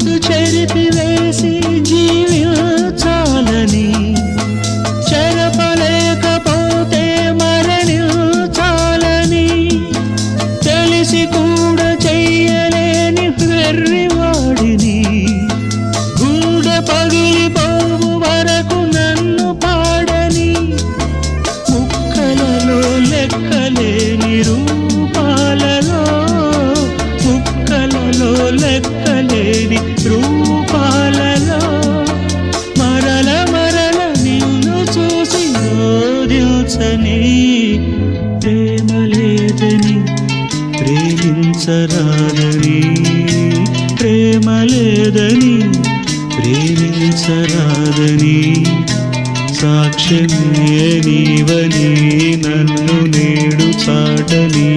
గురుతు చెరిపివేసి జీవించాలని చెరపలేకపోతే మరణించాలని తెలిసి కూడా చెయ్యలేని వెర్రివాడిని గుండె పగిలిపోవు వరకు నన్ను పాడని ముక్కలలో లెక్కలే ప్రేమించని ప్రేమ లేదని ప్రేమించరాదని ప్రేమ లేదని ప్రేమించరాదని సాక్ష్యం నీవని నన్ను నేడు చాటని